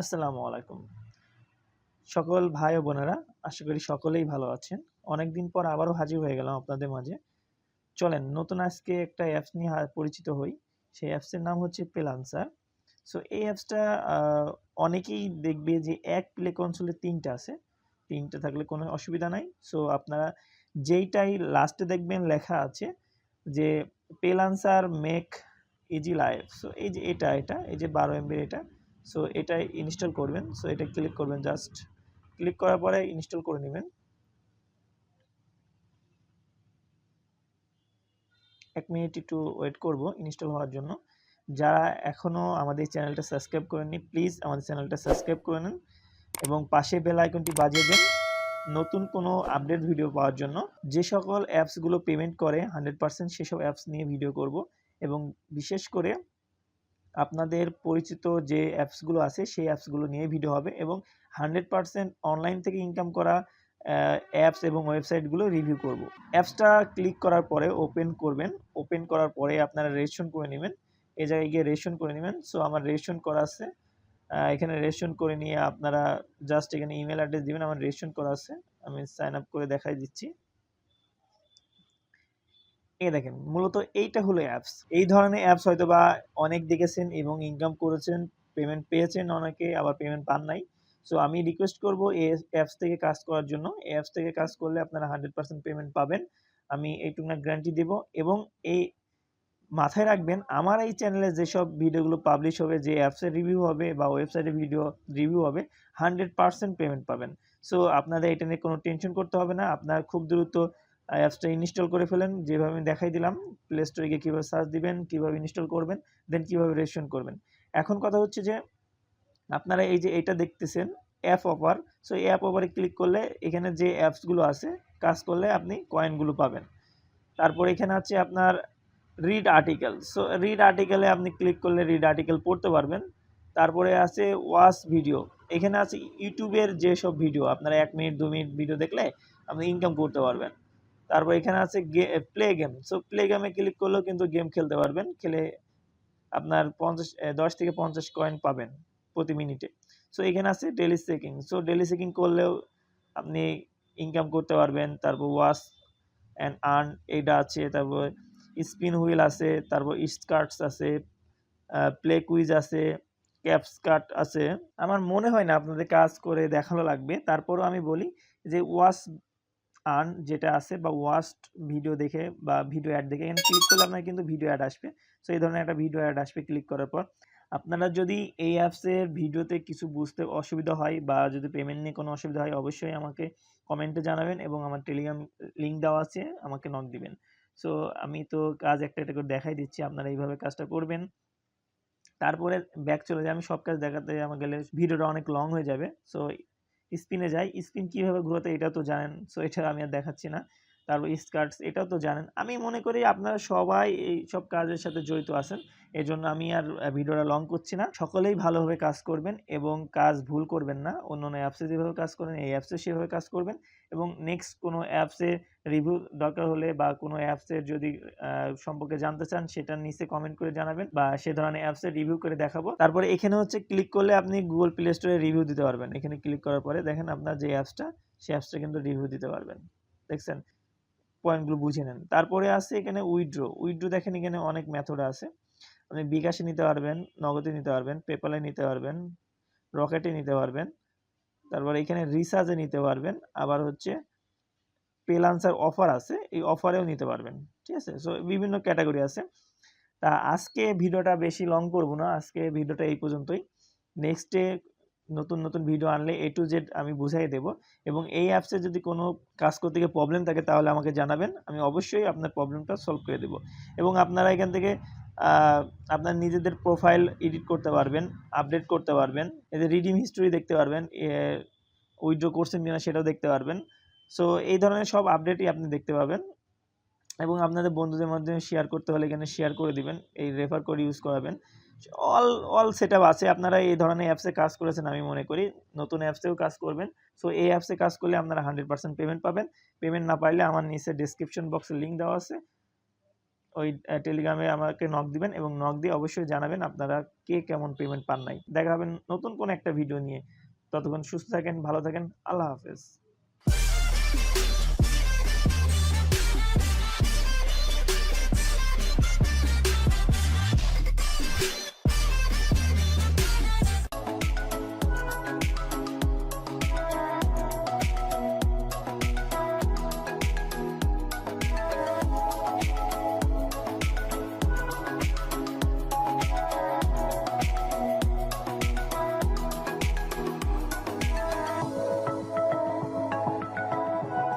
আসসালামু আলাইকুম। সকল ভাই ও বোনেরা, আশা করি সকলেই ভালো আছেন। অনেকদিন পর আবারও হাজির হয়ে গেলাম আপনাদের মাঝে। চলেন, নতুন আজকে একটা অ্যাপস নিয়ে পরিচিত হই। সেই অ্যাপসের নাম হচ্ছে পেলান্সার সো এই অ্যাপসটা অনেকেই দেখবে যে এক প্লে কনসোলে তিনটা আছে। তিনটা থাকলে কোনো অসুবিধা নাই। সো আপনারা যেইটাই লাস্টে দেখবেন লেখা আছে যে freelancer make easy life so এই যে এটা এটা, এই যে বারো এমবির এটা। সো এটা ইনস্টল করবেন। সো এটা ক্লিক করবেন জাস্ট ক্লিক করার পরে ইনস্টল করে নেবেন। এক মিনিট একটু ওয়েট করব ইনস্টল হওয়ার জন্য। যারা এখনও আমাদের চ্যানেলটা সাবস্ক্রাইব করেননি প্লিজ আমাদের চ্যানেলটা সাবস্ক্রাইব করে নেন এবং পাশে বেল আইকনটি বাজিয়ে দেন নতুন কোনো আপডেট ভিডিও পাওয়ার জন্য। যে সকল অ্যাপসগুলো পেমেন্ট করে হান্ড্রেড পার্সেন্ট সেসব অ্যাপস নিয়ে ভিডিও করব এবং বিশেষ করে আপনাদের পরিচিত যে অ্যাপসগুলো আছে, সেই অ্যাপসগুলো নিয়ে ভিডিও হবে এবং হান্ড্রেড পার্সেন্ট অনলাইন থেকে ইনকাম করা অ্যাপস এবং ওয়েবসাইটগুলো রিভিউ করব। অ্যাপসটা ক্লিক করার পরে ওপেন করবেন। ওপেন করার পরে আপনারা রেজিস্ট্রেশন করে নেবেন। এ জায়গায় গিয়ে রেজিস্ট্রেশন করে নেবেন। সো আমার রেজিস্ট্রেশন করা আছে। এখানে রেজিস্ট্রেশন করে নিয়ে আপনারা জাস্ট এখানে ইমেল অ্যাড্রেস দিবেন। আমার রেজিস্ট্রেশন করা আছে। আমি সাইন আপ করে দেখাই দিচ্ছি। এই দেখেন, মূলত এইটা হলো অ্যাপস এই ধরনের অ্যাপস হয়তো বা অনেক দেখেছেন এবং ইনকাম করেছেন পেমেন্ট পেয়েছেন অনেকে, আবার পেমেন্ট পান নাই। সো আমি রিকোয়েস্ট করব এই অ্যাপস থেকে কাজ করার জন্য। এই অ্যাপস থেকে কাজ করলে আপনারা হান্ড্রেড পার্সেন্ট পেমেন্ট পাবেন। আমি এইটুকু না গ্যারান্টি দেব এবং এই মাথায় রাখবেন, আমার এই চ্যানেলে যেসব ভিডিওগুলো পাবলিশ হবে, যে অ্যাপসের রিভিউ হবে বা ওয়েবসাইটের ভিডিও রিভিউ হবে হান্ড্রেড পার্সেন্ট পেমেন্ট পাবেন। সো আপনাদের এটা নিয়ে কোনো টেনশন করতে হবে না। আপনার খুব দ্রুত অ্যাপসটা ইনস্টল করে ফেলেন। যেভাবে আমি দেখাই দিলাম প্লে স্টোরে গিয়ে কীভাবে সার্চ দিবেন, কীভাবে ইনস্টল করবেন দেন কীভাবে রেজিস্ট্রেশন করবেন। এখন কথা হচ্ছে যে, আপনারা এই যে এটা দেখতেছেন অ্যাপ অফার সো এই অ্যাপ অফারে ক্লিক করলে এখানে যে অ্যাপসগুলো আছে, কাজ করলে আপনি কয়েনগুলো পাবেন। তারপর এখানে আছে আপনার রিড আর্টিকেল সো রিড আর্টিকেলে আপনি ক্লিক করলে রিড আর্টিকেল পড়তে পারবেন। তারপরে আছে ওয়াচ ভিডিও এখানে আছে ইউটিউবের যেসব ভিডিও আপনারা এক মিনিট দু মিনিট ভিডিও দেখলে আপনি ইনকাম করতে পারবেন। তারপর এখানে আছে প্লে গেম সো প্লে গেমে ক্লিক করলেও কিন্তু গেম খেলতে পারবেন। খেলে আপনার পঞ্চাশ দশ থেকে পঞ্চাশ কয়েন পাবেন প্রতি মিনিটে সো এখানে আছে daily checking so daily checking করলেও আপনি ইনকাম করতে পারবেন। তারপর ওয়াশ অ্যান্ড আর্ন এইটা আছে। তারপর স্পিন হুইল আছে। তারপর স্কার্টস আছে। প্লে কুইজ আছে। ক্যাপস কাট আছে। আমার মনে হয় না আপনাদের কাজ করে দেখানো লাগবে। তারপরও আমি বলি যে ওয়াশ আর্ন যেটা আছে বা ওয়াস্ট ভিডিও দেখে বা ভিডিও অ্যাড দেখে এখানে ক্লিক করলে আপনার কিন্তু ভিডিও অ্যাড আসবে। সো এই ধরনের একটা ভিডিও অ্যাড আসবে ক্লিক করার পর। আপনারা যদি এই অ্যাপসের ভিডিওতে কিছু বুঝতে অসুবিধা হয় বা যদি পেমেন্ট নিয়ে কোনো অসুবিধা হয়, অবশ্যই আমাকে কমেন্টে জানাবেন এবং আমার টেলিগ্রাম লিঙ্ক দেওয়া আছে, আমাকে নক দিবেন। সো আমি তো কাজ একটা একটা করে দেখাই দিচ্ছি, আপনারা এইভাবে কাজটা করবেন। তারপরে ব্যাক চলে যায়, আমি সব কাজ দেখাতে আমার গেলে ভিডিওটা অনেক লং হয়ে যাবে। সো স্পিনে যাই স্পিন কীভাবে ঘুরোতে এটা তো জানেন সো এটা আমি আর দেখাচ্ছি না। তারপর স্কার্টস, এটাও তো জানেন। আমি মনে করি আপনারা সবাই এই সব কাজের সাথে জড়িত আছেন। এজন্য আমি আর ভিডিওটা লং করছি না। সকলেই ভালোভাবে কাজ করবেন এবং কাজ ভুল করবেন না। অন্য অন্য অ্যাপসে যেভাবে কাজ করেন, এই অ্যাপসে সেভাবে কাজ করবেন এবং নেক্সট কোনো অ্যাপসে রিভিউ দরকার হলে বা কোনো অ্যাপসের যদি সম্পর্কে জানতে চান, সেটা নিচে কমেন্ট করে জানাবেন বা সে ধরনের অ্যাপসের রিভিউ করে দেখাবো। তারপরে এখানে হচ্ছে ক্লিক করলে আপনি গুগল প্লে স্টোরে রিভিউ দিতে পারবেন। এখানে ক্লিক করার পরে দেখেন আপনার যে অ্যাপসটা সেই অ্যাপসটা কিন্তু রিভিউ দিতে পারবেন। দেখছেন? পয়েন্টগুলো বুঝে নেন। তারপরে আছে এখানে উইড্রো উইড্রো দেখেন এখানে অনেক মেথড আছে। আপনি বিকাশে নিতে পারবেন, নগদে নিতে পারবেন পেপালে নিতে পারবেন রকেটে নিতে পারবেন, তারপর এখানে রিচার্জে নিতে পারবেন, আবার হচ্ছে পেলান্সার অফার আছে, এই অফারেও নিতে পারবেন। ঠিক আছে? সো বিভিন্ন ক্যাটাগরি আছে। তা আজকে ভিডিওটা বেশি লং করব না। আজকে ভিডিওটা এই পর্যন্তই। নেক্সটে নতুন নতুন ভিডিও আনলে এ টু জেড আমি বুঝাই দেব। এবং এই অ্যাপসে যদি কোনো কাজ করতে গিয়ে প্রবলেম থাকে, তাহলে আমাকে জানাবেন। আমি অবশ্যই আপনার প্রবলেমটা সলভ করে দেব। এবং আপনারা এখান থেকে আপনার নিজেদের প্রোফাইল এডিট করতে পারবেন আপডেট করতে পারবেন। এদের রিডিম হিস্টোরি দেখতে পারবেন উইড্রো করছেন কিনা সেটাও দেখতে পারবেন। সো এই ধরনের সব আপডেটই আপনি দেখতে পাবেন। এবং আপনাদের বন্ধুদের মাধ্যমে শেয়ার করতে হলে এখানে শেয়ার করে দিবেন। এই রেফার কোড ইউজ করাবেন। অল অল সেট আছে। আপনারা এই ধরনের অ্যাপসে কাজ করেছেন আমি মনে করি। নতুন অ্যাপসেও কাজ করবেন। সো এই অ্যাপসে কাজ করলে আপনারা হান্ড্রেড পার্সেন্ট পেমেন্ট পাবেন। পেমেন্ট না পাইলে আমার নিচে ডিসক্রিপশন বক্সে লিঙ্ক দেওয়া আছে। ওই টেলিগ্রামে আমাকে নক দিবেন এবং নক দিয়ে অবশ্যই জানাবেন আপনারা কে কেমন পেমেন্ট পান নাই। দেখা হবে নতুন কোনো একটা ভিডিও নিয়ে। ততক্ষণ সুস্থ থাকেন, ভালো থাকেন। আল্লাহ হাফেজ।